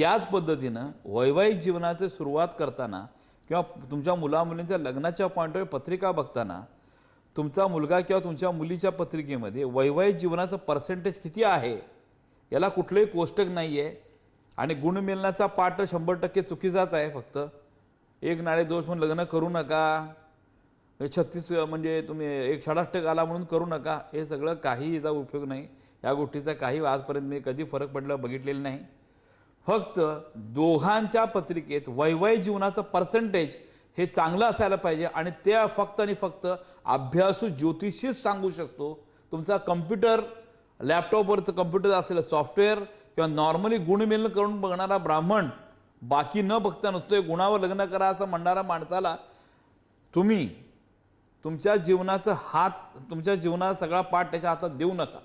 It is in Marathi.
त्याच पद्धतीनं वैवाहिक जीवनाचे सुरुवात करताना किंवा तुमच्या मुलामुलींच्या लग्नाच्या पॉईंटवर पत्रिका बघताना तुमचा मुलगा किंवा तुमच्या मुलीच्या पत्रिकेमध्ये वैवाहिक जीवनाचं पर्सेंटेज किती आहे? याला कुठलंही कोष्टक नाही आहे आणि गुणमिलनाचा पाठ शंभर टक्के चुकीचाच आहे फक्त. एक नाळे दोष म्हणून लग्न करू नका. हे छत्तीस म्हणजे तुम्ही एक षडाष्टक आला म्हणून करू नका. हे सगळं काही याचा उपयोग नाही. या गोष्टीचा काही आजपर्यंत मी कधी फरक पडलं बघितलेलं नाही. फक्त दोघांच्या पत्रिकेत वैवय जीवनाचं पर्सेंटेज हे चांगलं असायला पाहिजे आणि ते फक्त आणि फक्त अभ्यासू ज्योतिषीच सांगू शकतो. तुमचा कम्प्युटर लॅपटॉपवरचं कम्प्युटर असलेलं सॉफ्टवेअर किंवा नॉर्मली गुणमेलन करून बघणारा ब्राह्मण बाकी न बघता नसतोय गुणावर लग्न करा असं म्हणणारा माणसाला तुम्ही तुमच्या जीवनाचा हात तुमच्या जीवनाचा सगळा पाठ त्याच्या हातात देऊ नका.